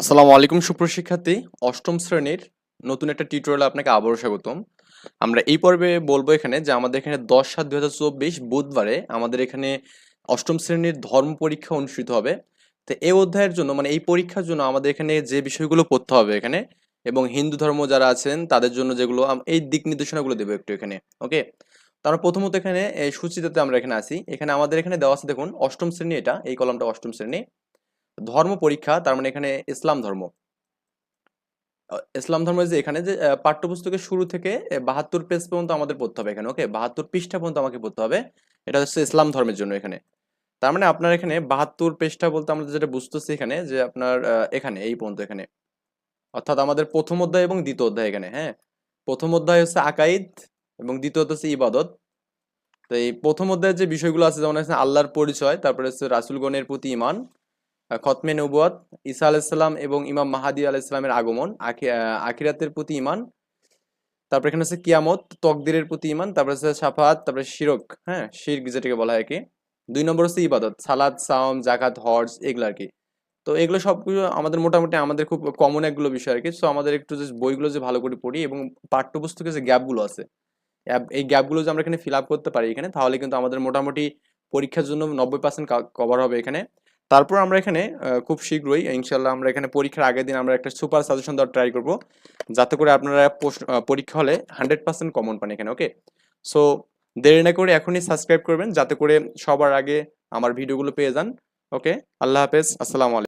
আসসালামু আলাইকুম সুপ্রশিক্ষার্থী অষ্টম শ্রেণির নতুন একটা টিউটোরিয়ালে আপনাকে আবারও স্বাগতম। আমরা এই পর্বে বলব এখানে যে আমাদের এখানে দশ সাত দুই বুধবারে আমাদের এখানে অষ্টম শ্রেণির ধর্ম পরীক্ষা অনুষ্ঠিত হবে। তো এই অধ্যায়ের জন্য মানে এই পরীক্ষার জন্য আমাদের এখানে যে বিষয়গুলো পড়তে হবে এখানে, এবং হিন্দু ধর্ম যারা আছেন, তাদের জন্য যেগুলো এই দিক নির্দেশনাগুলো দেবো একটু এখানে ওকে তারপর প্রথমত এখানে, এই সূচিটাতে আমরা এখানে আসি এখানে আমাদের এখানে দেওয়া আছে, দেখুন, অষ্টম শ্রেণি এটা, এই কলমটা অষ্টম শ্রেণি। ধর্ম পরীক্ষা, তার মানে এখানে ইসলাম ধর্ম। ইসলাম ধর্ম যে এখানে যে পাঠ্যপুস্তকের শুরু থেকে বাহাত্তর পেজ পর্যন্ত আমাদের পড়তে হবে এখানে, ওকে? বাহাত্তর পৃষ্ঠা পর্যন্ত আমাকে পড়তে হবে। এটা হচ্ছে ইসলাম ধর্মের জন্য এখানে। তার মানে আপনার এখানে বাহাত্তর পৃষ্ঠা বলতে আমরা যেটা বুঝতেছি এখানে, যে আপনার এখানে, এই পর্যন্ত এখানে। অর্থাৎ আমাদের প্রথম অধ্যায় এবং দ্বিতীয় অধ্যায় এখানে হ্যাঁ? প্রথম অধ্যায় হচ্ছে আকাইদ এবং দ্বিতীয় অধ্যায় হচ্ছে ইবাদত। তো এই প্রথম অধ্যায়ের যে বিষয়গুলো আছে, যেমন হচ্ছে আল্লাহর পরিচয়, তারপরে হচ্ছে রাসুলগণের প্রতি ইমান খতমে নবুয়াত, ঈসা আলাইসাল্লাম এবং ইমাম মাহাদি আলাইসাল্লামের আগমন আখিরাতের প্রতি ইমান তারপর এখানে হচ্ছে কিয়ামত, তকদিরের প্রতি ইমান তারপরে হচ্ছে সাফাত, তারপরে শিরক হ্যাঁ? শিরক যেটাকে বলা হয় কি দুই নম্বর হচ্ছে ইবাদত সালাদ সাওম জাকাত হজ, এগুলো আর কি। তো এগুলো সবগুলো আমাদের মোটামুটি আমাদের খুব কমন একগুলো বিষয় আর কি। সো আমাদের একটু যে বইগুলো যে ভালো করে পড়ি এবং পাঠ্যপুস্তকের যে গ্যাপগুলো আছে এই গ্যাপগুলো যে আমরা এখানে ফিল আপ করতে পারি এখানে, তাহলে কিন্তু আমাদের মোটামুটি পরীক্ষার জন্য নব্বই পার্সেন্ট কভার হবে এখানে। তারপর আমরা এখানে খুব শীঘ্রই ইনশাল্লাহ আমরা এখানে পরীক্ষার আগের দিন আমরা একটা সুপার সাজেশন দেওয়ার ট্রাই করব, যাতে করে আপনারা পরীক্ষা হলে হান্ড্রেড পার্সেন্ট কমন পান এখানে ওকে সো দেরি না করে এখনই সাবস্ক্রাইব করবেন, যাতে করে সবার আগে আমার ভিডিওগুলো পেয়ে যান ওকে আল্লাহ হাফেজ, আসসালামু আলাইকুম।